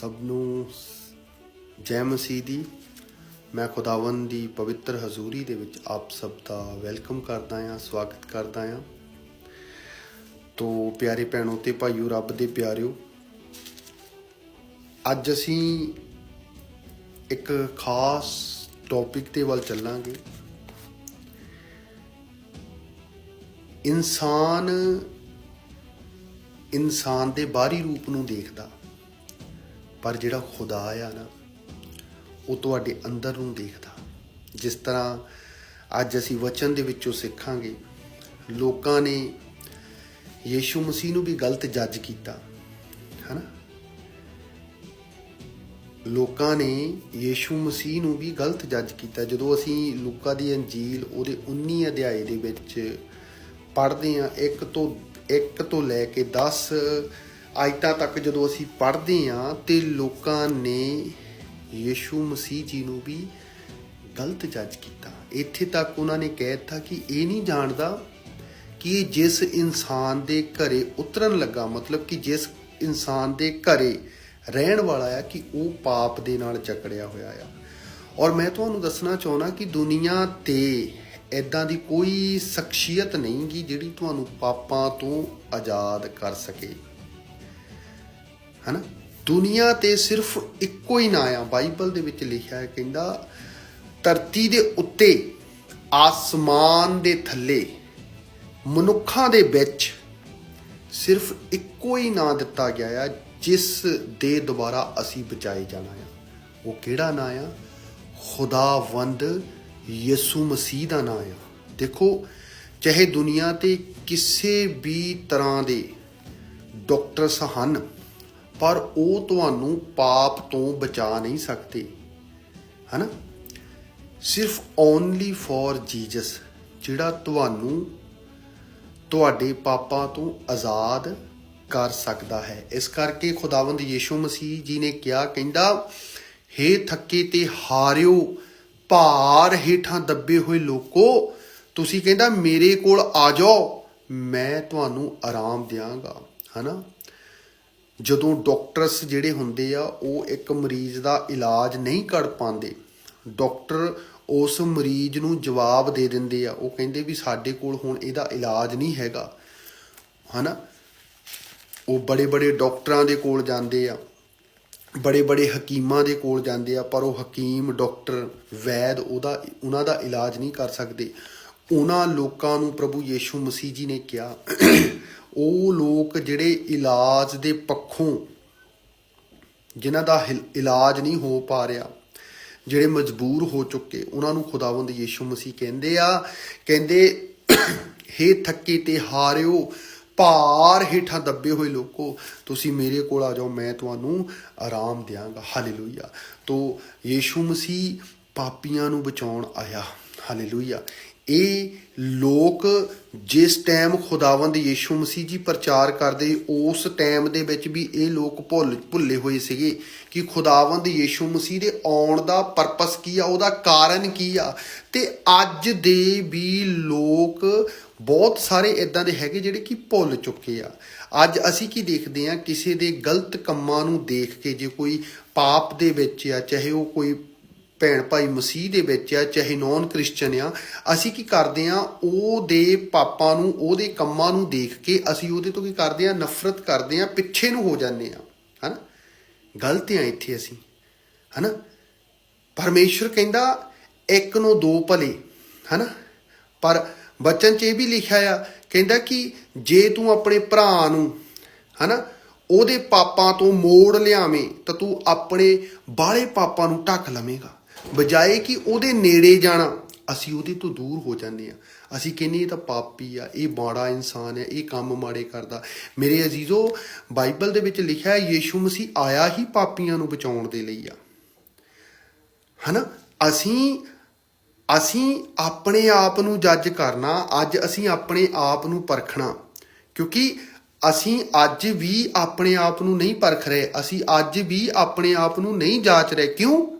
ਸਭ ਨੂੰ ਜੈ ਮਸੀਹ ਦੀ। ਮੈਂ ਖੁਦਾਵੰਦ ਦੀ ਪਵਿੱਤਰ ਹਜ਼ੂਰੀ ਦੇ ਵਿੱਚ ਆਪ ਸਭ ਦਾ ਵੈਲਕਮ ਕਰਦਾ ਹਾਂ, ਸਵਾਗਤ ਕਰਦਾ ਹਾਂ। ਤੋ ਪਿਆਰੇ ਭੈਣੋ ਤੇ ਭਾਈਓ, ਰੱਬ ਦੇ ਪਿਆਰਿਓ, ਅੱਜ ਅਸੀਂ ਇੱਕ ਖਾਸ ਟੌਪਿਕ ਤੇ ਵੱਲ ਚੱਲਾਂਗੇ। ਇਨਸਾਨ ਇਨਸਾਨ ਦੇ ਬਾਹਰੀ ਰੂਪ ਨੂੰ ਦੇਖਦਾ। ਪਰ ਜਿਹੜਾ ਖੁਦਾ ਆ ਨਾ, ਉਹ ਤੁਹਾਡੇ ਅੰਦਰ ਨੂੰ ਦੇਖਦਾ। ਜਿਸ ਤਰ੍ਹਾਂ ਅੱਜ ਅਸੀਂ ਵਚਨ ਦੇ ਵਿੱਚੋਂ ਸਿੱਖਾਂਗੇ, ਲੋਕਾਂ ਨੇ ਯੀਸ਼ੂ ਮਸੀਹ ਨੂੰ ਵੀ ਗਲਤ ਜੱਜ ਕੀਤਾ, ਹਨਾ? ਲੋਕਾਂ ਨੇ ਯੀਸ਼ੂ ਮਸੀਹ ਨੂੰ ਵੀ ਗਲਤ ਜੱਜ ਕੀਤਾ। ਜਦੋਂ ਅਸੀਂ ਲੂਕਾ ਦੀ ਅੰਜੀਲ ਉਹਦੇ 19 ਅਧਿਆਏ ਦੇ ਵਿੱਚ ਪੜ੍ਹਦੇ ਹਾਂ 1 ਤੋਂ 1 ਤੋਂ ਲੈ ਕੇ 10 ਆਇਤਾਂ ਤੱਕ ਜਦੋਂ ਅਸੀਂ ਪੜ੍ਹਦੇ ਹਾਂ ਤੇ ਲੋਕਾਂ ਨੇ ਯੀਸ਼ੂ ਮਸੀਹ ਜੀ ਨੂੰ ਵੀ ਗਲਤ ਜੱਜ ਕੀਤਾ। ਇੱਥੇ ਤੱਕ ਉਹਨਾਂ ਨੇ ਕਹਿ ਦਿੱਤਾ ਕਿ ਇਹ ਨਹੀਂ ਜਾਣਦਾ ਕਿ ਜਿਸ ਇਨਸਾਨ ਦੇ ਘਰੇ ਉਤਰਨ ਲੱਗਾ, ਮਤਲਬ ਕਿ ਜਿਸ ਇਨਸਾਨ ਦੇ ਘਰੇ ਰਹਿਣ ਵਾਲਾ ਆ ਕਿ ਉਹ ਪਾਪ ਦੇ ਨਾਲ ਜਕੜਿਆ ਹੋਇਆ ਆ। ਔਰ ਮੈਂ ਤੁਹਾਨੂੰ ਦੱਸਣਾ ਚਾਹੁੰਦਾ ਕਿ ਦੁਨੀਆ ਤੇ ਐਦਾਂ ਦੀ ਕੋਈ ਸ਼ਖਸੀਅਤ ਨਹੀਂ ਗੀ ਜਿਹੜੀ ਤੁਹਾਨੂੰ ਪਾਪਾਂ ਤੋਂ ਆਜ਼ਾਦ ਕਰ ਸਕੇ। ਹਨਾ? ਦੁਨੀਆ ਤੇ ਸਿਰਫ ਇੱਕੋ ਹੀ ਨਾਂ ਆ। ਬਾਈਬਲ ਦੇ ਵਿੱਚ ਲਿਖਿਆ ਹੈ, ਕਹਿੰਦਾ, ਧਰਤੀ ਦੇ ਉੱਤੇ, ਆਸਮਾਨ ਦੇ ਥੱਲੇ, ਮਨੁੱਖਾਂ ਦੇ ਵਿੱਚ ਸਿਰਫ ਇੱਕੋ ਹੀ ਨਾਂ ਦਿੱਤਾ ਗਿਆ ਆ, ਜਿਸ ਦੇ ਦੁਆਰਾ ਅਸੀਂ ਬਚਾਏ ਜਾਣਾ ਆ। ਉਹ ਕਿਹੜਾ ਨਾਂ ਆ? ਖੁਦਾਵੰਦ ਯਿਸੂ ਮਸੀਹ ਦਾ ਨਾਂ ਆ। ਦੇਖੋ, ਚਾਹੇ ਦੁਨੀਆ ਤੇ ਕਿਸੇ ਵੀ ਤਰ੍ਹਾਂ ਦੇ ਡਾਕਟਰਸ ਹਨ ਪਰ ਉਹ ਤੁਹਾਨੂੰ ਪਾਪ ਤੋਂ ਬਚਾ ਨਹੀਂ ਸਕਦੇ। ਹਨਾ? ਸਿਰਫ ਓਨਲੀ ਫॉर ਜੀਸਸ ਜਿਹੜਾ ਤੁਹਾਨੂੰ ਤੁਹਾਡੇ ਪਾਪਾਂ ਤੋਂ ਆਜ਼ਾਦ ਕਰ ਸਕਦਾ ਹੈ। ਇਸ ਕਰਕੇ ਖੁਦਾਵੰਦ ਯੀਸ਼ੂ ਮਸੀਹ ਜੀ ਨੇ ਕਿਹਾ, ਕਹਿੰਦਾ, ਹੇ ਥੱਕੇ ਤੇ ਹਾਰਿਓ, ਭਾਰ ਹੇਠਾਂ ਦੱਬੇ ਹੋਏ ਲੋਕੋ, ਤੁਸੀਂ ਕਹਿੰਦਾ, ਮੇਰੇ ਕੋਲ ਆ ਜਾਓ, ਮੈਂ ਤੁਹਾਨੂੰ ਆਰਾਮ ਦਿਆਂਗਾ। ਹਨਾ? ਜਦੋਂ ਡਾਕਟਰਸ ਜਿਹੜੇ ਹੁੰਦੇ ਆ, ਉਹ ਇੱਕ ਮਰੀਜ਼ ਦਾ ਇਲਾਜ ਨਹੀਂ ਕਰ ਪਾਉਂਦੇ, ਡਾਕਟਰ ਉਸ ਮਰੀਜ਼ ਨੂੰ ਜਵਾਬ ਦੇ ਦਿੰਦੇ ਆ। ਉਹ ਕਹਿੰਦੇ ਵੀ ਸਾਡੇ ਕੋਲ ਹੁਣ ਇਹਦਾ ਇਲਾਜ ਨਹੀਂ ਹੈਗਾ। ਹਨਾ? ਉਹ ਬੜੇ ਬੜੇ ਡਾਕਟਰਾਂ ਦੇ ਕੋਲ ਜਾਂਦੇ ਆ, ਬੜੇ ਬੜੇ ਹਕੀਮਾਂ ਦੇ ਕੋਲ ਜਾਂਦੇ ਆ, ਪਰ ਉਹ ਹਕੀਮ, ਡਾਕਟਰ, ਵੈਦ ਉਹਦਾ, ਉਹਨਾਂ ਦਾ ਇਲਾਜ ਨਹੀਂ ਕਰ ਸਕਦੇ। ਉਹਨਾਂ ਲੋਕਾਂ ਨੂੰ ਪ੍ਰਭੂ ਯੀਸ਼ੂ ਮਸੀਹ ਜੀ ਨੇ ਕਿਹਾ ਉਹ ਲੋਕ ਜਿਹੜੇ ਇਲਾਜ ਦੇ ਪੱਖੋਂ ਜਿਨ੍ਹਾਂ ਦਾ ਹਿਲ- ਇਲਾਜ ਨਹੀਂ ਹੋ ਪਾ ਰਿਹਾ, ਜਿਹੜੇ ਮਜਬੂਰ ਹੋ ਚੁੱਕੇ, ਉਹਨਾਂ ਨੂੰ ਖੁਦਾਵੰਦ ਯੀਸ਼ੂ ਮਸੀਹ ਕਹਿੰਦੇ ਆ, ਕਹਿੰਦੇ, ਹੇ ਥੱਕੇ ਤੇ ਹਾਰਿਓ, ਭਾਰ ਹੇਠਾਂ ਦੱਬੇ ਹੋਏ ਲੋਕੋ, ਤੁਸੀਂ ਮੇਰੇ ਕੋਲ ਆ ਜਾਓ, ਮੈਂ ਤੁਹਾਨੂੰ ਆਰਾਮ ਦਿਆਂਗਾ। ਹਾਲੇਲੂਇਆ। ਤੋਂ ਯੀਸ਼ੂ ਮਸੀਹ ਪਾਪੀਆਂ ਨੂੰ ਬਚਾਉਣ ਆਇਆ। ਹਾਲੇਲੂਇਆ। ਇਹ ਲੋਕ ਜਿਸ ਟਾਈਮ ਖੁਦਾਵੰਦ ਯੀਸ਼ੂ ਮਸੀਹ ਜੀ ਪ੍ਰਚਾਰ ਕਰਦੇ, ਉਸ ਟਾਈਮ ਦੇ ਵਿੱਚ ਵੀ ਇਹ ਲੋਕ ਭੁੱਲ, ਭੁੱਲੇ ਹੋਏ ਸੀਗੇ ਕਿ ਖੁਦਾਵੰਦ ਯੀਸ਼ੂ ਮਸੀਹ ਦੇ ਆਉਣ ਦਾ ਪਰਪਸ ਕੀ ਆ, ਉਹਦਾ ਕਾਰਨ ਕੀ ਆ? ਤੇ ਅੱਜ ਦੇ ਵੀ ਲੋਕ ਬਹੁਤ ਸਾਰੇ ਇਦਾਂ ਦੇ ਹੈਗੇ ਜਿਹੜੇ ਕਿ ਭੁੱਲ ਚੁੱਕੇ ਆ। ਅੱਜ ਅਸੀਂ ਕੀ ਦੇਖਦੇ ਆ ਕਿਸੇ ਦੇ ਗਲਤ ਕੰਮਾਂ ਨੂੰ ਦੇਖ ਕੇ ਜੇ ਕੋਈ ਪਾਪ ਦੇ ਵਿੱਚ ਆ, ਚਾਹੇ ਉਹ ਕੋਈ ਭੈਣ ਭਾਈ ਮਸੀਹ ਦੇ ਵਿੱਚ ਆ, ਚਾਹੇ ਨੌਨ ਕ੍ਰਿਸਚਨ ਆ, ਅਸੀਂ ਕੀ ਕਰਦੇ ਆ, ਉਹਦੇ ਪਾਪਾਂ ਨੂੰ, ਉਹਦੇ ਕੰਮਾਂ ਨੂੰ ਦੇਖ ਕੇ ਅਸੀਂ ਉਹਦੇ ਤੋਂ ਕੀ ਕਰਦੇ ਆ, ਨਫ਼ਰਤ ਕਰਦੇ ਆ, ਪਿੱਛੇ ਨੂੰ ਹੋ ਜਾਂਦੇ ਆ, ਹਨਾ? ਗਲਤ ਆ ਇੱਥੇ ਅਸੀਂ, ਹਨਾ? ਪਰਮੇਸ਼ਰ ਕਹਿੰਦਾ, ਇੱਕ ਨੂੰ ਦੋ ਭਲੇ, ਹਨਾ? ਪਰ ਬਚਨ 'ਚ ਇਹ ਵੀ ਲਿਖਿਆ ਆ, ਕਹਿੰਦਾ ਕਿ ਜੇ ਤੂੰ ਆਪਣੇ ਭਰਾ ਨੂੰ, ਹਨਾ, ਉਹਦੇ ਪਾਪਾਂ ਤੋਂ ਮੋੜ ਲਿਆਵੇਂ, ਤਾਂ ਤੂੰ ਆਪਣੇ ਬਾਹਲੇ ਪਾਪਾਂ ਨੂੰ ਢੱਕ ਲਵੇਂਗਾ। ਬਜਾਏ ਕਿ ਉਹਦੇ ਨੇੜੇ ਜਾਣਾ, ਅਸੀਂ ਉਹਦੇ ਤੋਂ ਦੂਰ ਹੋ ਜਾਂਦੇ ਆ ਅਸੀਂ ਕਹਿੰਦੇ ਇਹ ਤਾਂ ਪਾਪੀ ਆ, ਇਹ ਮਾੜਾ ਇਨਸਾਨ ਹੈ, ਇਹ ਕੰਮ ਮਾੜੇ ਕਰਦਾ। ਮੇਰੇ ਅਜ਼ੀਜ਼ੋ, ਬਾਈਬਲ ਦੇ ਵਿੱਚ ਲਿਖਿਆ ਹੈ, ਯੀਸ਼ੂ ਮਸੀਹ ਆਇਆ ਹੀ ਪਾਪੀਆਂ ਨੂੰ ਬਚਾਉਣ ਦੇ ਲਈ ਆ। ਹਨਾ? ਅਸੀਂ ਅਸੀਂ ਆਪਣੇ ਆਪ ਨੂੰ ਜੱਜ ਕਰਨਾ, ਅੱਜ ਅਸੀਂ ਆਪਣੇ ਆਪ ਨੂੰ ਪਰਖਣਾ। ਕਿਉਂਕਿ ਅਸੀਂ ਅੱਜ ਵੀ ਆਪਣੇ ਆਪ ਨੂੰ ਨਹੀਂ ਪਰਖ ਰਹੇ, ਅਸੀਂ ਅੱਜ ਵੀ ਆਪਣੇ ਆਪ ਨੂੰ ਨਹੀਂ ਜਾਂਚ ਰਹੇ। ਕਿਉਂ?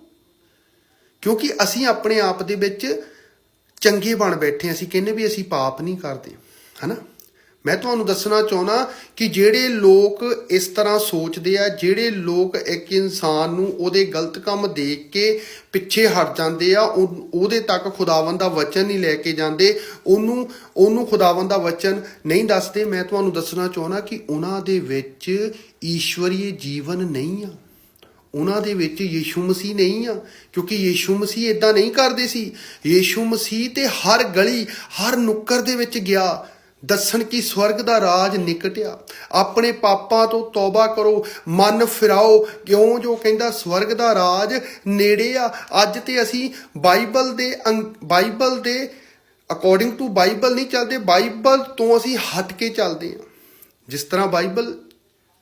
ਕਿਉਂਕਿ ਅਸੀਂ ਆਪਣੇ ਆਪ ਦੇ ਵਿੱਚ ਚੰਗੇ ਬਣ ਬੈਠੇ ਅਸੀਂ ਕਹਿੰਦੇ ਵੀ ਅਸੀਂ ਪਾਪ ਨਹੀਂ ਕਰਦੇ, ਹਨਾ? ਮੈਂ ਤੁਹਾਨੂੰ ਦੱਸਣਾ ਚਾਹੁੰਦਾ ਕਿ ਜਿਹੜੇ ਲੋਕ ਇਸ ਤਰ੍ਹਾਂ ਸੋਚਦੇ ਆ, ਜਿਹੜੇ ਲੋਕ ਇੱਕ ਇਨਸਾਨ ਨੂੰ ਉਹਦੇ ਗਲਤ ਕੰਮ ਦੇਖ ਕੇ ਪਿੱਛੇ ਹਟ ਜਾਂਦੇ ਆ, ਉਹ- ਉਹਦੇ ਤੱਕ ਖੁਦਾਵੰਦ ਦਾ ਵਚਨ ਨਹੀਂ ਲੈ ਕੇ ਜਾਂਦੇ, ਉਹਨੂੰ ਉਹਨੂੰ ਖੁਦਾਵੰਦ ਦਾ ਵਚਨ ਨਹੀਂ ਦੱਸਦੇ। ਮੈਂ ਤੁਹਾਨੂੰ ਦੱਸਣਾ ਚਾਹੁੰਦਾ ਕਿ ਉਹਨਾਂ ਦੇ ਵਿੱਚ ਈਸ਼ਵਰੀ ਜੀਵਨ ਨਹੀਂ ਆ। ਉਹਨਾਂ ਦੇ ਵਿੱਚ ਯੀਸ਼ੂ ਮਸੀਹ ਨਹੀਂ ਆ, ਕਿਉਂਕਿ ਯੀਸ਼ੂ ਮਸੀਹ ਇਦਾਂ ਨਹੀਂ ਕਰਦੇ ਸੀ। ਯੀਸ਼ੂ ਮਸੀਹ ਤੇ ਹਰ ਗਲੀ, ਹਰ ਨੁੱਕਰ ਦੇ ਵਿੱਚ ਗਿਆ। ਦੱਸਣ ਕਿ ਸਵਰਗ ਦਾ ਰਾਜ ਨਿਕਟਿਆ। ਆਪਣੇ ਪਾਪਾਂ ਤੋਂ ਤੌਬਾ ਕਰੋ, ਮਨ ਫਿਰਾਓ। ਕਿਉਂ? ਜੋ ਕਹਿੰਦਾ, ਸਵਰਗ ਦਾ ਰਾਜ ਨੇੜੇ ਆ। ਅੱਜ ਤੇ ਅਸੀਂ ਬਾਈਬਲ ਦੇ ਅੰਗ- ਬਾਈਬਲ ਦੇ ਅਕੋਰਡਿੰਗ ਟੂ ਬਾਈਬਲ ਨਹੀਂ ਚੱਲਦੇ, ਬਾਈਬਲ ਤੋਂ ਅਸੀਂ ਹਟ ਕੇ ਚੱਲਦੇ ਹਾਂ ਜਿਸ ਤਰ੍ਹਾਂ ਬਾਈਬਲ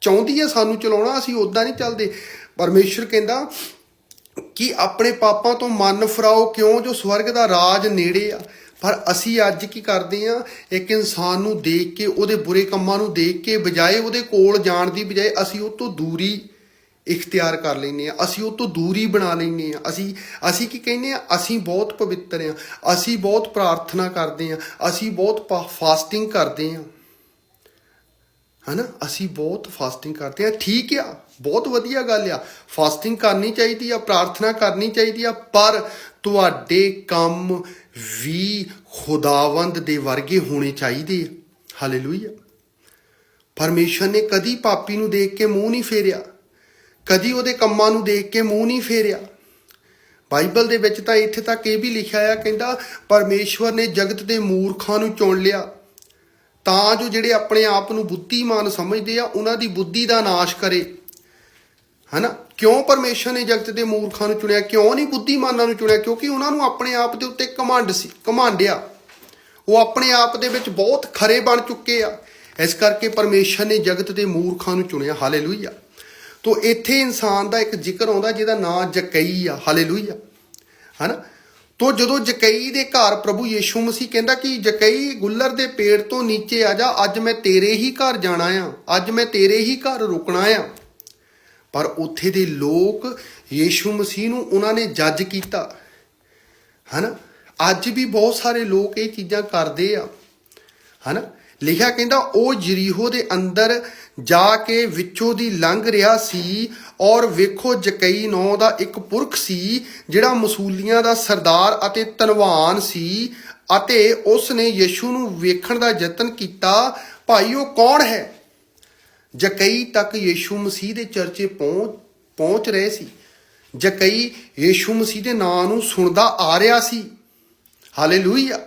ਚਾਹੁੰਦੀ ਹੈ ਸਾਨੂੰ ਚਲਾਉਣਾ, ਅਸੀਂ ਉਦਾਂ ਨਹੀਂ ਚੱਲਦੇ। ਪਰਮੇਸ਼ਰ ਕਹਿੰਦਾ ਕਿ ਆਪਣੇ ਪਾਪਾਂ ਤੋਂ ਮਨ ਫਰਾਓ ਕਿਉਂ ਜੋ ਸਵਰਗ ਦਾ ਰਾਜ ਨੇੜੇ ਆ? ਪਰ ਅਸੀਂ ਅੱਜ ਕੀ ਕਰਦੇ ਆ ਇੱਕ ਇਨਸਾਨ ਨੂੰ ਦੇਖ ਕੇ, ਉਹਦੇ ਬੁਰੇ ਕੰਮਾਂ ਨੂੰ ਦੇਖ ਕੇ, ਬਜਾਏ ਉਹਦੇ ਕੋਲ ਜਾਣ ਦੀ ਬਜਾਏ ਅਸੀਂ ਉਹ ਤੋਂ ਦੂਰੀ ਇਖਤਿਆਰ ਕਰ ਲੈਂਦੇ ਆ ਅਸੀਂ ਉਹ ਤੋਂ ਦੂਰੀ ਬਣਾ ਲੈਂਦੇ ਆ ਅਸੀਂ ਅਸੀਂ ਕੀ ਕਹਿੰਦੇ ਆ ਅਸੀਂ ਬਹੁਤ ਪਵਿੱਤਰ ਆ ਅਸੀਂ ਬਹੁਤ ਪ੍ਰਾਰਥਨਾ ਕਰਦੇ ਆ ਅਸੀਂ ਬਹੁਤ ਫਾਸਟਿੰਗ ਕਰਦੇ ਆ ਹਨਾ? ਅਸੀਂ ਬਹੁਤ ਫਾਸਟਿੰਗ ਕਰਦੇ ਆ ਠੀਕ ਆ, ਬਹੁਤ ਵਧੀਆ ਗੱਲ ਆ। ਫਾਸਟਿੰਗ ਕਰਨੀ ਚਾਹੀਦੀ ਆ, ਪ੍ਰਾਰਥਨਾ ਕਰਨੀ ਚਾਹੀਦੀ ਆ, ਪਰ ਤੁਹਾਡੇ ਕੰਮ ਵੀ ਖੁਦਾਵੰਦ ਦੇ ਵਰਗੇ ਹੋਣੇ ਚਾਹੀਦੇ ਆ। ਹਾਲੇਲੂਇਆ ਪਰਮੇਸ਼ਰ ਨੇ ਕਦੀ ਪਾਪੀ ਨੂੰ ਦੇਖ ਕੇ ਮੂੰਹ ਨਹੀਂ ਫੇਰਿਆ। ਕਦੀ ਉਹਦੇ ਕੰਮਾਂ ਨੂੰ ਦੇਖ ਕੇ ਮੂੰਹ ਨਹੀਂ ਫੇਰਿਆ। ਬਾਈਬਲ ਦੇ ਵਿੱਚ ਤਾਂ ਇੱਥੇ ਤੱਕ ਇਹ ਵੀ ਲਿਖਿਆ ਆ, ਕਹਿੰਦਾ ਪਰਮੇਸ਼ਵਰ ਨੇ ਜਗਤ ਦੇ ਮੂਰਖਾਂ ਨੂੰ ਚੁਣ ਲਿਆ। ਤਾਂ ਜੋ ਜਿਹੜੇ ਆਪਣੇ ਆਪ ਨੂੰ ਬੁੱਧੀਮਾਨ ਸਮਝਦੇ ਆ, ਉਹਨਾਂ ਦੀ ਬੁੱਧੀ ਦਾ ਨਾਸ਼ ਕਰੇ। ਹਨਾ? ਕਿਉਂ ਪਰਮੇਸ਼ਰ ਨੇ ਜਗਤ ਦੇ ਮੂਰਖਾਂ ਨੂੰ ਚੁਣਿਆ? ਕਿਉਂ ਨਹੀਂ ਬੁੱਧੀਮਾਨਾਂ ਨੂੰ ਚੁਣਿਆ? ਕਿਉਂਕਿ ਉਹਨਾਂ ਨੂੰ ਆਪਣੇ ਆਪ ਦੇ ਉੱਤੇ ਘਮੰਡ ਸੀ ਘਮੰਡਿਆ ਉਹ ਆਪਣੇ ਆਪ ਦੇ ਵਿੱਚ ਬਹੁਤ ਖਰੇ ਬਣ ਚੁੱਕੇ ਆ। ਇਸ ਕਰਕੇ ਪਰਮੇਸ਼ਰ ਨੇ ਜਗਤ ਦੇ ਮੂਰਖਾਂ ਨੂੰ ਚੁਣਿਆ। ਹਾਲੇਲੂਇਆ। ਤੋ ਇੱਥੇ ਇਨਸਾਨ ਦਾ ਇੱਕ ਜ਼ਿਕਰ ਆਉਂਦਾ, ਜਿਹਦਾ ਨਾਂ ਜਕਈ ਆ। ਹਾਲੇਲੂਇਆ। ਹਨਾ? ਤੋ ਜਦੋਂ ਜਕਈ ਦੇ ਘਰ ਪ੍ਰਭੂ ਯੀਸ਼ੂ ਮਸੀਹ ਕਹਿੰਦਾ ਕਿ ਜਕਈ ਗੁੱਲਰ ਦੇ ਪੇੜ ਤੋਂ ਨੀਚੇ ਆ ਜਾ, ਅੱਜ ਮੈਂ ਤੇਰੇ ਹੀ ਘਰ ਜਾਣਾ ਆ, ਅੱਜ ਮੈਂ ਤੇਰੇ ਹੀ ਘਰ ਰੁਕਣਾ ਆ। ਪਰ ਉੱਥੇ ਦੇ ਲੋਕ ਯੀਸ਼ੂ ਮਸੀਹ ਨੂੰ ਉਹਨਾਂ ਨੇ ਜੱਜ ਕੀਤਾ। ਹਨਾ? ਅੱਜ ਵੀ ਬਹੁਤ ਸਾਰੇ ਲੋਕ ਇਹ ਚੀਜ਼ਾਂ ਕਰਦੇ ਆ। ਹਨਾ? ਲਿਖਿਆ ਕਹਿੰਦਾ, ਉਹ ਜਰੀਹੋ ਦੇ ਅੰਦਰ ਜਾ ਕੇ ਵਿੱਚੋਂ ਦੀ ਲੰਘ ਰਿਹਾ ਸੀ ਔਰ ਵੇਖੋ ਜਕਈ ਨੌ ਦਾ ਇੱਕ ਪੁਰਖ ਸੀ, ਜਿਹੜਾ ਮਸੂਲੀਆਂ ਦਾ ਸਰਦਾਰ ਅਤੇ ਧਨਵਾਨ ਸੀ ਅਤੇ ਉਸ ਨੇ ਯਿਸੂ ਨੂੰ ਵੇਖਣ ਦਾ ਯਤਨ ਕੀਤਾ, ਭਾਈ, ਉਹ ਕੌਣ ਹੈ? ਜਕਈ ਤੱਕ ਯੀਸ਼ੂ ਮਸੀਹ ਦੇ ਚਰਚੇ ਪਹੁੰਚ ਪਹੁੰਚ ਰਹੇ ਸੀ। ਜਕਈ ਯੀਸ਼ੂ ਮਸੀਹ ਦੇ ਨਾਂ ਨੂੰ ਸੁਣਦਾ ਆ ਰਿਹਾ ਸੀ। ਹਾਲੇਲੂਇਆ।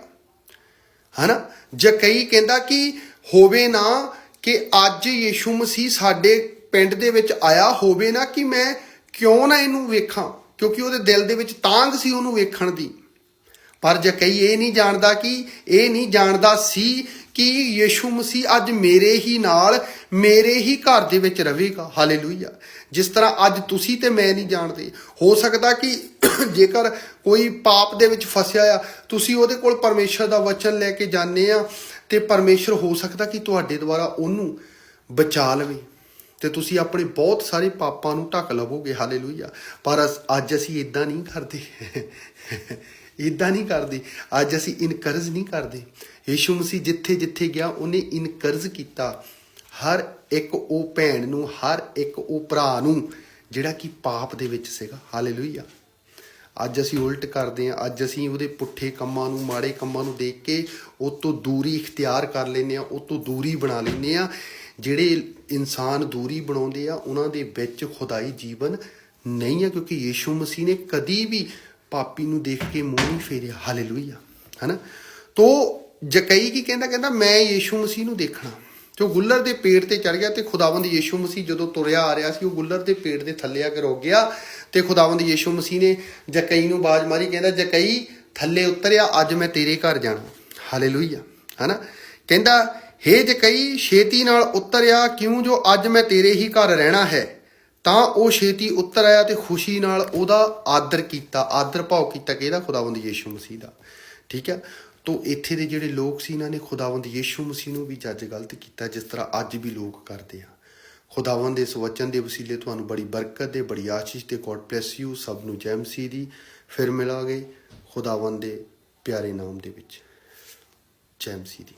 ਹਨਾ? ਜਕਈ ਕਹਿੰਦਾ ਕਿ ਹੋਵੇ ਨਾ ਕਿ ਅੱਜ ਯੀਸ਼ੂ ਮਸੀਹ ਸਾਡੇ ਪਿੰਡ ਦੇ ਵਿੱਚ ਆਇਆ, ਹੋਵੇ ਨਾ ਕਿ ਮੈਂ ਕਿਉਂ ਨਾ ਇਹਨੂੰ ਵੇਖਾਂ, ਕਿਉਂਕਿ ਉਹਦੇ ਦਿਲ ਦੇ ਵਿੱਚ ਤਾਂਗ ਸੀ ਉਹਨੂੰ ਵੇਖਣ ਦੀ। ਪਰ ਜਕਈ ਇਹ ਨਹੀਂ ਜਾਣਦਾ ਕਿ, ਇਹ ਨਹੀਂ ਜਾਣਦਾ ਸੀ ਕਿ ਯੀਸ਼ੂ ਮਸੀਹ ਅੱਜ ਮੇਰੇ ਹੀ ਨਾਲ, ਮੇਰੇ ਹੀ ਘਰ ਦੇ ਵਿੱਚ ਰਹੇਗਾ। ਹਾਲੇਲੂਇਆ ਜਿਸ ਤਰ੍ਹਾਂ ਅੱਜ ਤੁਸੀਂ ਤੇ ਮੈਂ ਨਹੀਂ ਜਾਣਦੇ। ਹੋ ਸਕਦਾ ਕਿ ਜੇਕਰ ਕੋਈ ਪਾਪ ਦੇ ਵਿੱਚ ਫਸਿਆ ਆ, ਤੁਸੀਂ ਉਹਦੇ ਕੋਲ ਪਰਮੇਸ਼ਰ ਦਾ ਵਚਨ ਲੈ ਕੇ ਜਾਂਦੇ ਆ ਤੇ ਪਰਮੇਸ਼ਰ ਹੋ ਸਕਦਾ ਕਿ ਤੁਹਾਡੇ ਦੁਆਰਾ ਉਹਨੂੰ ਬਚਾ ਲਵੇ ਤੇ ਤੁਸੀਂ ਆਪਣੇ ਬਹੁਤ ਸਾਰੇ ਪਾਪਾਂ ਨੂੰ ਢੱਕ ਲਵੋਗੇ। ਹਾਲੇਲੂਇਆ ਪਰ ਅਸ- ਅੱਜ ਅਸੀਂ ਇਦਾਂ ਨਹੀਂ ਕਰਦੇ। ਇਦਾਂ ਨਹੀਂ ਕਰਦੇ। ਅੱਜ ਅਸੀਂ ਇਨਕਰਜ ਨਹੀਂ ਕਰਦੇ। ਯੀਸ਼ੂ ਮਸੀਹ ਜਿੱਥੇ ਜਿੱਥੇ ਗਿਆ, ਉਹਨੇ ਇਨਕਰਜ ਕੀਤਾ। ਹਰ ਇੱਕ ਉਹ ਭੈਣ ਨੂੰ, ਹਰ ਇੱਕ ਉਹ ਭਰਾ ਨੂੰ, ਜਿਹੜਾ ਕਿ ਪਾਪ ਦੇ ਵਿੱਚ ਸੀਗਾ। ਹਾਲੇਲੂਇਆ ਅੱਜ ਅਸੀਂ ਉਲਟ ਕਰਦੇ ਹਾਂ। ਅੱਜ ਅਸੀਂ ਉਹਦੇ ਪੁੱਠੇ ਕੰਮਾਂ ਨੂੰ, ਮਾੜੇ ਕੰਮਾਂ ਨੂੰ ਦੇਖ ਕੇ ਉਹ ਤੋਂ ਦੂਰੀ ਇਖਤਿਆਰ ਕਰ ਲੈਂਦੇ ਆ ਉਹ ਤੋਂ ਦੂਰੀ ਬਣਾ ਲੈਂਦੇ ਆ ਜਿਹੜੇ ਇਨਸਾਨ ਦੂਰੀ ਬਣਾਉਂਦੇ ਆ, ਉਹਨਾਂ ਦੇ ਵਿੱਚ ਖੁਦਾਈ ਜੀਵਨ ਨਹੀਂ ਆ, ਕਿਉਂਕਿ ਯੀਸ਼ੂ ਮਸੀਹ ਨੇ ਕਦੀ ਵੀ ਪਾਪੀ ਨੂੰ ਦੇਖ ਕੇ ਮੂੰਹ ਨਹੀਂ ਫੇਰਿਆ। ਹਾਲੇਲੂਇਆ। ਹੈਨਾ? ਤੋ ਜਕਈ ਕੀ ਕਹਿੰਦਾ ਕਹਿੰਦਾ, ਮੈਂ ਯੀਸ਼ੂ ਮਸੀਹ ਨੂੰ ਦੇਖਣਾ। ਜੋ ਗੁੱਲਰ ਦੇ ਪੇਟ ਤੇ ਚੜ ਗਿਆ ਤੇ ਖੁਦਾਵੰਦ ਯੀਸ਼ੂ ਮਸੀਹ ਜਦੋਂ ਤੁਰਿਆ ਆ ਰਿਹਾ ਸੀ, ਉਹ ਗੁੱਲਰ ਦੇ ਪੇਟ ਦੇ ਥੱਲੇ ਆ ਕੇ ਰੁਕ ਗਿਆ ਤੇ ਖੁਦਾਵੰਦ ਯੀਸ਼ੂ ਮਸੀਹ ਨੇ ਜਕਈ ਨੂੰ ਬਾਜ਼ ਮਾਰੀ, ਕਹਿੰਦਾ, ਜਕਈ, ਥੱਲੇ ਉਤਰਿਆ, ਅੱਜ ਮੈਂ ਤੇਰੇ ਘਰ ਜਾਣਾ। ਹਾਲੇਲੂਇਆ। ਹਨਾ? ਕਹਿੰਦਾ, ਹੇ ਜਕਈ, ਛੇਤੀ ਨਾਲ ਉਤਰਿਆ, ਕਿਉਂ ਜੋ ਅੱਜ ਮੈਂ ਤੇਰੇ ਹੀ ਘਰ ਰਹਿਣਾ ਹੈ? ਤਾਂ ਉਹ ਛੇਤੀ ਉਤਰ ਆਇਆ ਤੇ ਖੁਸ਼ੀ ਨਾਲ ਉਹਦਾ ਆਦਰ ਕੀਤਾ, ਆਦਰ ਭਾਵ ਕੀਤਾ ਕਿਹਦਾ ਖੁਦਾਵੰਦ ਯੀਸ਼ੂ ਮਸੀਹ ਦਾ। ਠੀਕ ਹੈ? ਤੋ ਇੱਥੇ ਦੇ ਜਿਹੜੇ ਲੋਕ ਸੀ, ਇਹਨਾਂ ਨੇ ਖੁਦਾਵੰਦ ਯੀਸ਼ੂ ਮਸੀਹ ਨੂੰ ਵੀ ਜੱਜ ਗਲਤ ਕੀਤਾ, ਜਿਸ ਤਰ੍ਹਾਂ ਅੱਜ ਵੀ ਲੋਕ ਕਰਦੇ ਆ। ਖੁਦਾਵੰਦ ਦੇ ਇਸ ਵਚਨ ਦੇ ਵਸੀਲੇ ਤੁਹਾਨੂੰ ਬੜੀ ਬਰਕਤ ਦੇ, ਬੜੀ ਆਸ਼ੀਸ਼ ਤੇ ਗੋਡ ਬlesਸ ਯੂ ਸਭ ਨੂੰ ਜੈ ਮਸੀਹ ਦੀ। ਫਿਰ ਮਿਲਾਂਗੇ ਖੁਦਾਵੰਦ ਦੇ ਪਿਆਰੇ ਨਾਮ ਦੇ ਵਿੱਚ। ਜੈ ਮਸੀਹ ਦੀ।